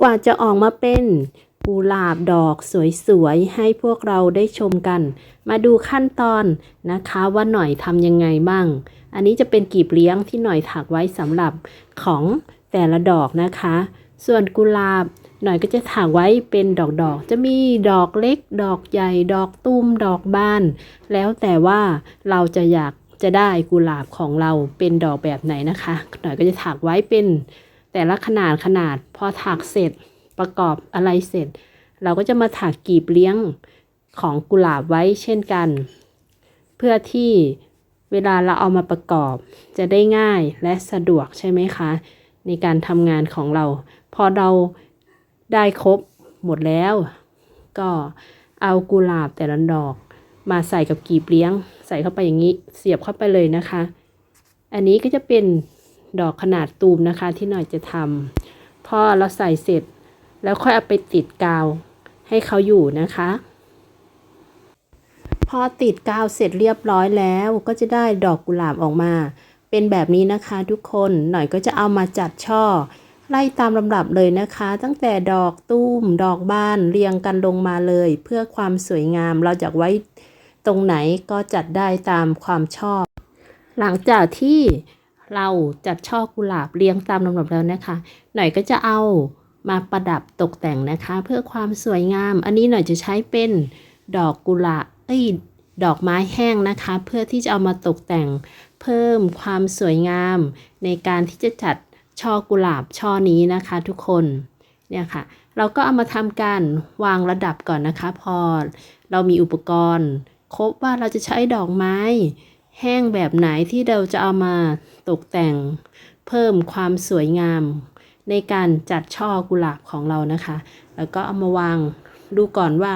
กว่าจะออกมาเป็นกุหลาบดอกสวยๆ ให้พวกเราได้ชมกัน มาดูขั้นตอนนะคะว่าหน่อยทำยังไงบ้าง อันนี้จะเป็นกีบเลี้ยงที่หน่อยถักไว้สำหรับของแต่ละดอกนะคะ ส่วนกุหลาบหน่อยก็จะถักไว้เป็นดอกๆ จะมีดอกเล็ก ดอกใหญ่ ดอกตุ้ม ดอกบาน แล้วแต่ว่าเราจะอยากจะได้กุหลาบของเราเป็นดอกแบบไหนนะคะ หน่อยก็จะถักไว้เป็น แต่ละขนาดขนาดพอถักเสร็จประกอบอะไรเสร็จ เราก็จะมาถักกีบเลี้ยงของกุหลาบไว้เช่นกัน เพื่อที่เวลาเราเอามาประกอบ จะได้ง่ายและสะดวกใช่ไหมคะ ในการทำงานของเรา พอเราได้ครบหมดแล้ว ก็เอากุหลาบแต่ละดอก มาใส่กับกีบเลี้ยง ใส่เข้าไปอย่างนี้ เสียบเข้าไปเลยนะคะ อันนี้ก็จะเป็น ดอกขนาดตูมนะคะที่หน่อยจะทำพอเราใส่เสร็จ แล้วค่อยเอาไปติดกาวให้เขาอยู่นะคะ พอติดกาวเสร็จเรียบร้อยแล้วก็จะได้ดอกกุหลาบออกมา เป็นแบบนี้นะคะทุกคนหน่อยก็จะเอามาจัดช่อ ไล่ตามลำดับเลยนะคะ ตั้งแต่ดอกตุ้ม ดอกบานเรียงกันลงมาเลย เพื่อความสวยงามเราจะไว้ตรงไหนก็จัดได้ตามความชอบ หลังจากที่ เราจัดช่อกุหลาบเรียงตามลำดับแล้วนะคะ หน่อยก็จะเอามาประดับตกแต่งนะคะ เพื่อความสวยงาม อันนี้หน่อยจะใช้เป็นดอกกุหลาบเอ้ยดอกไม้แห้งนะคะ เพื่อที่จะเอามาตกแต่งเพิ่มความสวยงาม ในการที่จะจัดช่อกุหลาบช่อนี้นะคะ ทุกคนเนี่ยค่ะ เราก็เอามาทำการวางระดับก่อนนะคะ พอเรามีอุปกรณ์ ครบว่าเราจะใช้ดอกไม้ แห้งแบบไหนที่เราจะเอามาตกแต่งเพิ่มความสวยงาม ในการจัดช่อกุหลาบของเรานะคะ แล้วก็เอามาวางดูก่อนว่า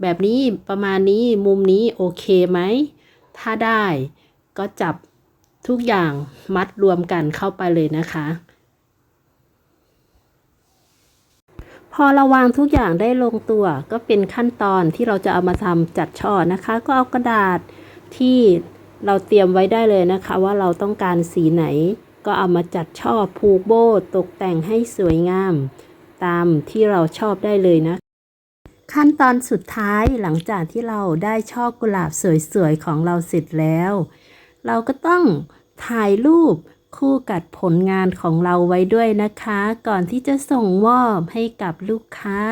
แบบนี้ประมาณนี้มุมนี้โอเคไหม ถ้าได้ก็จับทุกอย่างมัดรวมกันเข้าไปเลยนะคะ พอเราวางทุกอย่างได้ลงตัวก็เป็นขั้นตอนที่เราจะเอามาทำจัดช่อนะคะ ก็เอากระดาษที่ เราเตรียมไว้ได้เลยนะคะ ว่าเราต้องการสีไหน ก็เอามาจัดช่อผูกโบตกแต่งให้สวยงาม ตามที่เราชอบได้เลยนะ ขั้นตอนสุดท้ายหลังจากที่เราได้ช่อกุหลาบสวยๆของเราเสร็จแล้ว เราก็ต้องถ่ายรูปคู่กับผลงานของเราไว้ด้วยนะคะ ก่อนที่จะส่งมอบให้กับลูกค้า